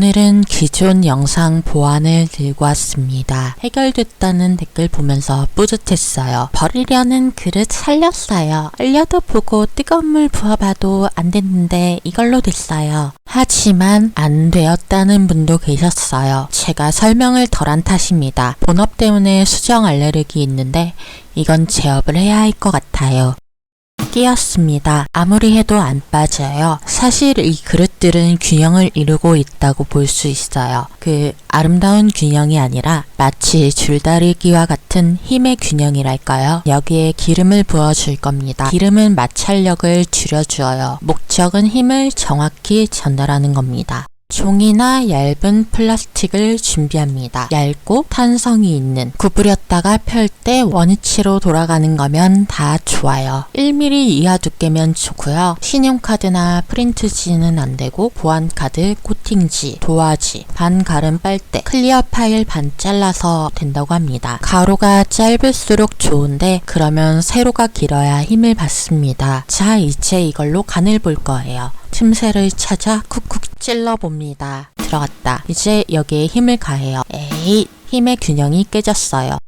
오늘은 기존 영상 보안을 들고 왔습니다. 해결됐다는 댓글 보면서 뿌듯했어요. 버리려는 그릇 살렸어요. 알려도 보고 뜨거운 물 부어봐도 안 됐는데 이걸로 됐어요. 하지만 안 되었다는 분도 계셨어요. 제가 설명을 덜한 탓입니다. 본업 때문에 수정 알레르기 있는데 이건 제업을 해야 할 것 같아요. 끼었습니다. 아무리 해도 안 빠져요. 사실 이 그릇들은 균형을 이루고 있다고 볼 수 있어요. 그 아름다운 균형이 아니라 마치 줄다리기와 같은 힘의 균형이랄까요? 여기에 기름을 부어줄 겁니다. 기름은 마찰력을 줄여주어요. 목적은 힘을 정확히 전달하는 겁니다. 종이나 얇은 플라스틱을 준비합니다. 얇고 탄성이 있는 구부렸다가 펼 때 원위치로 돌아가는 거면 다 좋아요. 1mm 이하 두께면 좋고요. 신용카드나 프린트지는 안 되고 보안카드, 코팅지, 도화지, 반가름 빨대, 클리어 파일 반 잘라서 된다고 합니다. 가로가 짧을수록 좋은데 그러면 세로가 길어야 힘을 받습니다. 자 이제 이걸로 간을 볼 거예요. 틈새를 찾아 쿡쿡 찔러봅니다. 들어갔다. 이제 여기에 힘을 가해요. 에이, 힘의 균형이 깨졌어요.